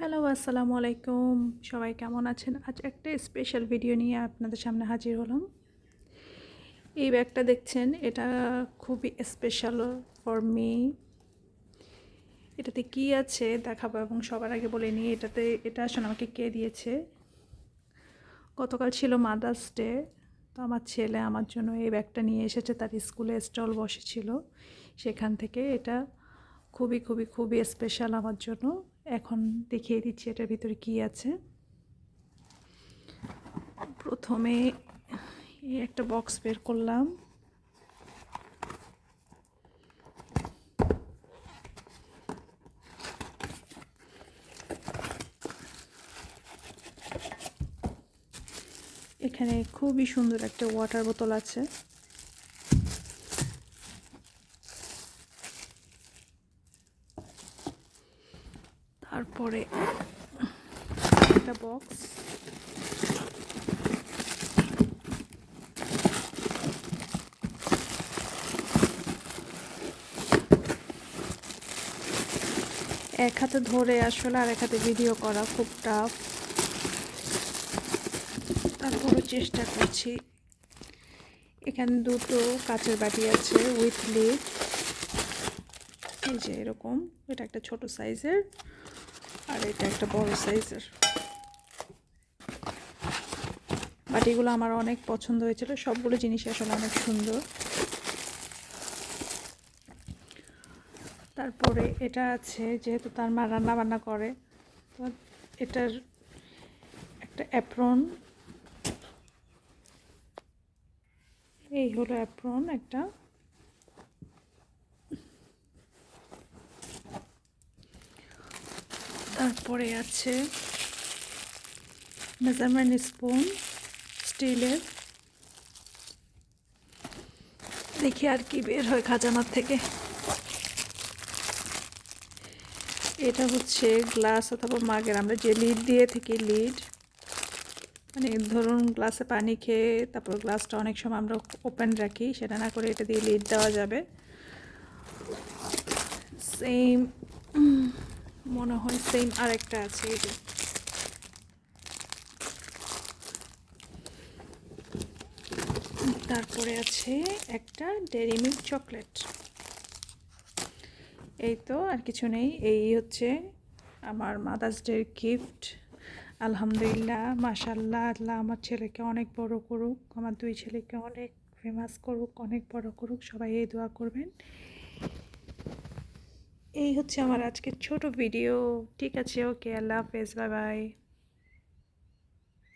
Hello, আসসালামু আলাইকুম। সবাই কেমন আছেন? আজ একটা স্পেশাল ভিডিও নিয়ে আপনাদের সামনে হাজির হলাম। এই ব্যাগটা দেখছেন, এটা খুবই স্পেশাল ফর মি এটাতে কি আছে দেখাবো এবং সবার আগে বলে নিই, এটাতে, এটা আসলে আমাকে কে দিয়েছে? গতকাল ছিল মাদার্স ডে তো আমার ছেলে আমার জন্য এই ব্যাগটা নিয়ে এসেছে, তার স্কুলে স্টল বসেছিল। সেখান থেকে এটা খুবই খুবই খুবই স্পেশাল আমার জন্য। এখন দেখিয়ে দিচ্ছি এটার ভিতরে কি আছে। প্রথমে একটা বক্স বের করলাম। এখানে খুবই সুন্দর একটা ওয়াটার বোতল আছে। তারপরে একটা বক্স এক হাতে ধরে আসলে আর এক হাতে ভিডিও করা খুব টাফ তারপরে চেষ্টা করছি। এখানে দুটো কাচের বাটি আছে উইথ লিড এই যে এরকম, এটা একটা ছোট সাইজের আর এটা একটা বড় সাইজের বাটিগুলো আমার অনেক পছন্দ হয়েছিল। সবগুলো জিনিস আসলে অনেক সুন্দর। তারপরে এটা আছে, যেহেতু তার মা রান্না বান্না করে, তো এটার একটা অ্যাপ্রন এই হলো অ্যাপ্রন একটা। তারপরে আছে। মেজারমেন্ট স্পুন স্টিলের দেখি আর কি বের হয় খাজানার থেকে। এটা হচ্ছে গ্লাস অথবা মাগের। আমরা যে লিড দিয়ে থাকি লিড মানে ধরুন গ্লাসে পানি খেয়ে তারপর গ্লাসটা অনেক সময় আমরা ওপেন রাখি, সেটা না করে এটা দিয়ে লিড দেওয়া যাবে। সেম মনে হয় সেম আরেকটা আছে, এই যে। তারপরে আছে একটা ডেরি মিল্ক চকলেট এই তো, আর কিছু নেই। এই হচ্ছে আমার মাদার্স ডের গিফট আলহামদুলিল্লাহ মাশাল্লাহ আল্লাহ আমার ছেলেকে অনেক বড় করুক, আমার দুই ছেলেকে অনেক ফেমাস করুক, অনেক বড় করুক, সবাই এই দোয়া করবেন। এই হচ্ছে আমার আজকের ছোট ভিডিও ঠিক আছে ওকে আল্লাহ হাফেজ বাই বাই